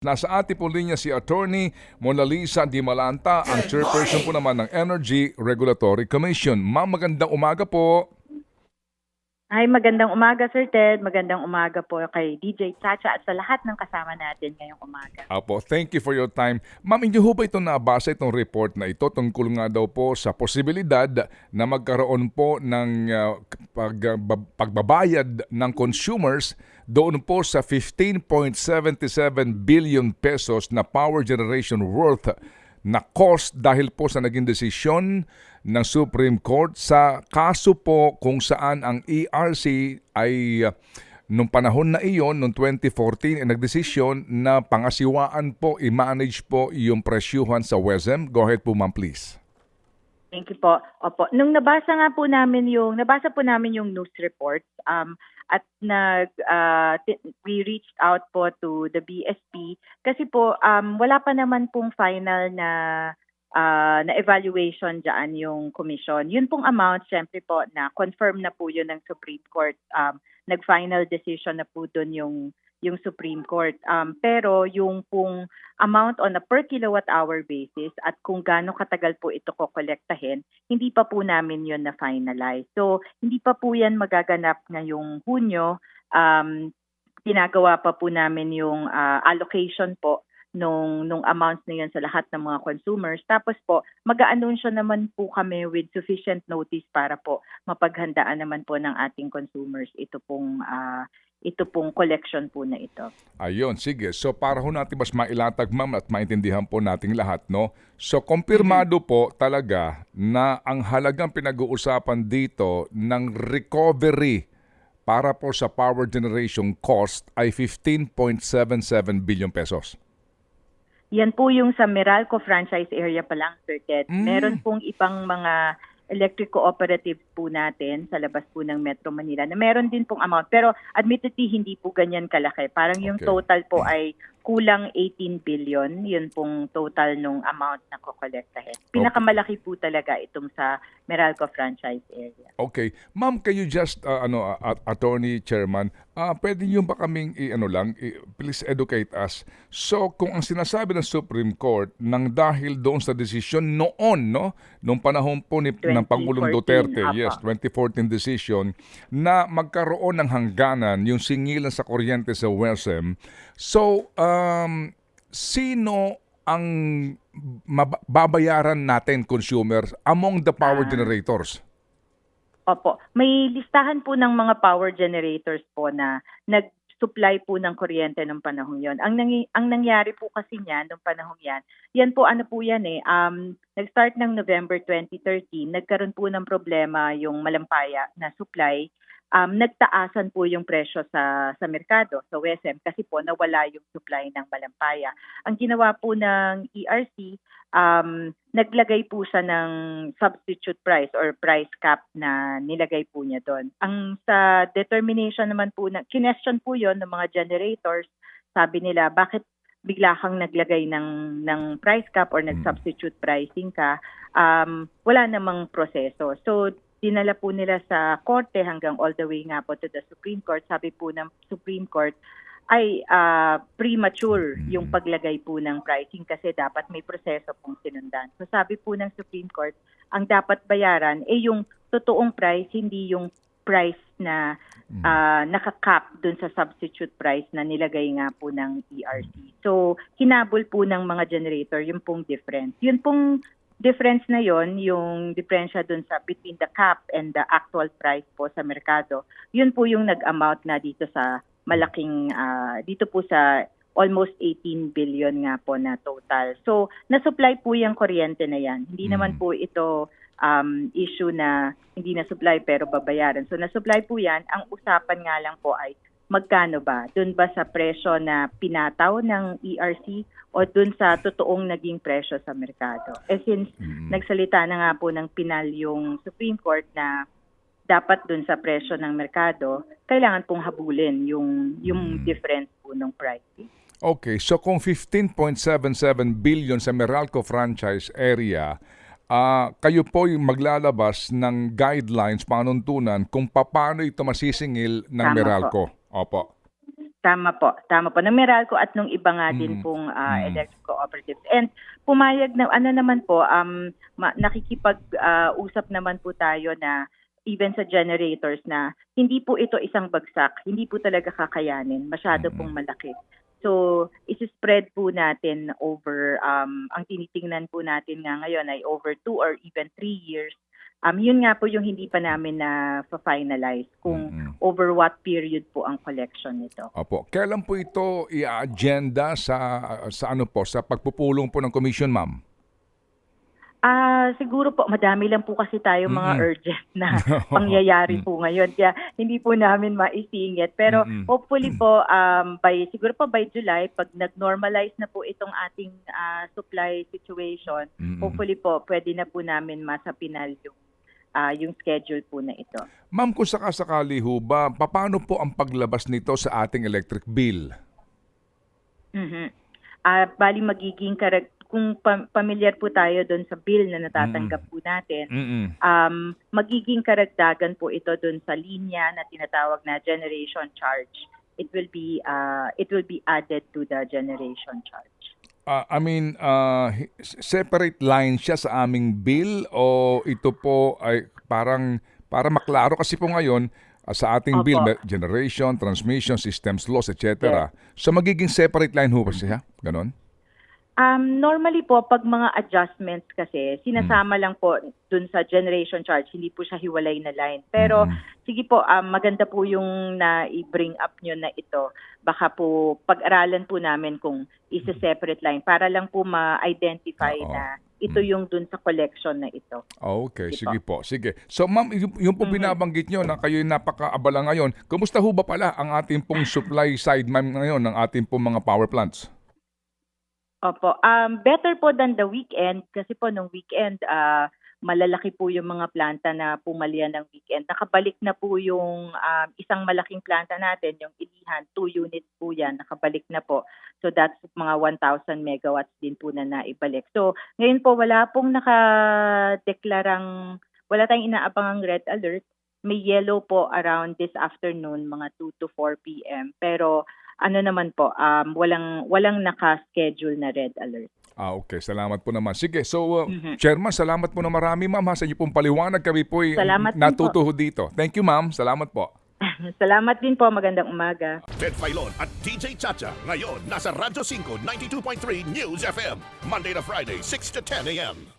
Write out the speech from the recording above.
Nasa ating po linya si Attorney Mona Lisa Di Malanta, ang chairperson po naman ng Energy Regulatory Commission. Ma'am, magandang umaga po. Ay, magandang umaga, Sir Ted. Magandang umaga po kay DJ Chacha at sa lahat ng kasama natin ngayong umaga. Apo, thank you for your time. Ma'am, hindi ho ba ito nabasa itong report na ito tungkol nga daw po sa posibilidad na magkaroon po ng uh, pag, uh, bab- pagbabayad ng consumers doon po sa 15.77 billion pesos na power generation worth na cost dahil po sa naging desisyon ng Supreme Court sa kaso po kung saan ang ERC ay uh, nung panahon na iyon, noong 2014, ay nagdesisyon na pangasiwaan po, i-manage po yung presyuhan sa WESM. Go ahead po ma'am please. Thank you po. Opo. Nung nabasa nga po namin yung, nabasa po namin yung news reports, um, at nag, ti- we reached out po to the BSP kasi po, um, wala pa naman pong final na ah, na evaluation dyan yung commission. Yun pong amount, syempre po, na confirm na po yun ng Supreme Court. Um, nag-final decision na po dun yung yung Supreme Court. Um, pero yung pong amount on a per kilowatt hour basis at kung gaano katagal po ito kokolektahin, hindi pa po namin yun na finalize. So, hindi pa po yan magaganap ngayong Hunyo. Um, ginagawa pa po namin yung ah, allocation po nung nung amounts na yun sa lahat ng mga consumers. Tapos po, mag-aanunsyo naman po kami with sufficient notice para po mapaghandaan naman po ng ating consumers ito pong ah, ito pong collection po na ito. Ayun, sige. So para ho natin mas mailatag ma'am at maintindihan po nating lahat, no? So kumpirmado po talaga na ang halagang pinag-uusapan dito ng recovery para po sa power generation cost ay 15.77 billion pesos. Yan po yung sa Meralco franchise area pa lang, Sir Ted. Mm. Meron pong ibang mga electric cooperatives po natin sa labas po ng Metro Manila na meron din pong amount. Pero admittedly, hindi po ganyan kalaki. Parang yung Okay. total po ay kulang 18 billion. Yun pong total nung amount na kokolektahin. Pinakamalaki po talaga itong sa Meralco franchise area. Okay. Ma'am, kayo just uh, ano uh, attorney chairman, ah pwede niyo ba kaming i, ano lang, i- please educate us. So, kung ang sinasabi ng Supreme Court nang dahil doon sa desisyon noon, no, nung panahon po ni ng Pangulong 2014, Duterte, yes, 2014 decision na magkaroon ng hangganan yung singilan sa kuryente sa WESM. So, um, sino ang babayaran natin consumers among the power Ah. generators? Opo. May listahan po ng mga power generators po na nag-supply po ng kuryente ng panahong yon. Ang, nangi- ang nangyari po kasi niyan nung panahong yan, yan po ano po yan eh, um, nag-start ng November 2013, nagkaroon po ng problema yung malampaya na supply um, nagtaasan po yung presyo sa sa merkado, sa WSM, kasi po nawala yung supply ng malampaya. Ang ginawa po ng ERC, um, naglagay po siya ng substitute price or price cap na nilagay po niya doon. Ang sa determination naman po, na, kinestyon po yon ng mga generators, sabi nila, bakit bigla kang naglagay ng, ng price cap or nag-substitute pricing ka, um, wala namang proseso. So, dinala po nila sa korte hanggang all the way nga po to the Supreme Court. Sabi po ng Supreme Court, ay ah, premature yung paglagay po ng pricing kasi dapat may proseso pong sinundan. So sabi po ng Supreme Court, ang dapat bayaran ay yung totoong price, hindi yung price na ah, nakakap dun sa substitute price na nilagay nga po ng ERC. So hinabol po ng mga generator yung pong difference. Yun pong difference na yon, yung diferensya dun sa between the cap and the actual price po sa merkado, yun po yung nag-amount na dito sa malaking, ah, dito po sa almost 18 billion nga po na total. So, na-supply po yung kuryente na yan. Hindi naman po ito um, issue na hindi na-supply pero babayaran. So, na-supply po yan. Ang usapan nga lang po ay magkano ba? Doon ba sa presyo na pinataw ng ERC o doon sa totoong naging presyo sa merkado? Eh since nagsalita na nga po ng pinal yung Supreme Court na dapat doon sa presyo ng merkado, kailangan pong habulin yung yung difference po ng pricing. Okay, so kung 15.77 billion sa Meralco franchise area, ah kayo po yung maglalabas ng guidelines, panuntunan kung paano ito masisingil ng Tama po. Opo. Tama po, tama po. Ng Meralco at nung iba nga din Mm. pong ah, Mm. electric cooperatives. And pumayag na, ano naman po, um, ma- nakikipag-usap naman po tayo na even sa generators na hindi po ito isang bagsak, hindi po talaga kakayanin, masyado Mm. pong malaki. So, isi-spread po natin over, um, ang tinitingnan po natin nga ngayon ay over two or even three years. Um, yun nga po yung hindi pa namin na finalize kung Mm-mm. over what period po ang collection nito. Opo. Kailan po ito i-agenda sa sa ano po sa pagpupulong po ng commission, ma'am? Ah, siguro po madami lang po kasi tayo mga Mm-mm. urgent na pangyayari Mm. po ngayon kaya hindi po namin maisingit. Pero Mm-mm. hopefully po um by siguro po by July pag nag-normalize na po itong ating ah, supply situation, Mm-mm. hopefully po pwede na po namin masapinal yung ah, yung schedule po na ito. Ma'am, kung sakasakali ho ba, paano po ang paglabas nito sa ating electric bill? Mhm. Ah, bali magiging karag kung pa- pamilyar po tayo doon sa bill na natatanggap po natin, um, magiging karagdagan po ito doon sa linya na tinatawag na generation charge. It will be uh, it will be added to the generation charge. Ah, I mean, hi- separate line siya sa aming bill o ito po ay parang para maklaro kasi po ngayon ah, sa ating Opo. bill generation, transmission, systems, loss, etc. So magiging separate line ho ba siya? Ganon? Um, normally po, pag mga adjustments kasi, sinasama lang po dun sa generation charge, hindi po siya hiwalay na line. Pero Mhm. sige po, um, maganda po yung na i-bring up nyo na ito. Baka po pag-aralan po namin kung isa-separate line para lang po ma-identify Oo. na ito yung dun sa collection na ito. Okay, Sige sige po. Sige. So ma'am, yung, yung po binabanggit nyo na kayo napakaabala ngayon, kumusta ho ba pala ang ating pong supply side ma'am ngayon ng ating pong mga power plants? Opo. Um, better po than the weekend kasi po nung weekend, ah, malalaki po yung mga planta na pumalian ng weekend. Nakabalik na po yung um, isang malaking planta natin, yung Ilihan, two units po yan, nakabalik na po. So that's mga 1,000 megawatts din po na naibalik. So ngayon po wala pong nakadeklarang, wala tayong inaabangang red alert. May yellow po around this afternoon, mga 2 to 4 p.m. Pero ano naman po, um, walang walang naka-schedule na red alert. Ah, okay. Salamat po naman. Sige. So, uh, Mhm. Chairman, salamat po na marami, ma'am, ha, sa inyo pong paliwanag. Kami po Salamat din natuto ho dito. Thank you, ma'am. Salamat po. Salamat din po, magandang umaga. Ted Filon at DJ Chacha. Ngayon, nasa Radyo 5, 92.3 News FM. Monday to Friday, 6 to 10 a.m.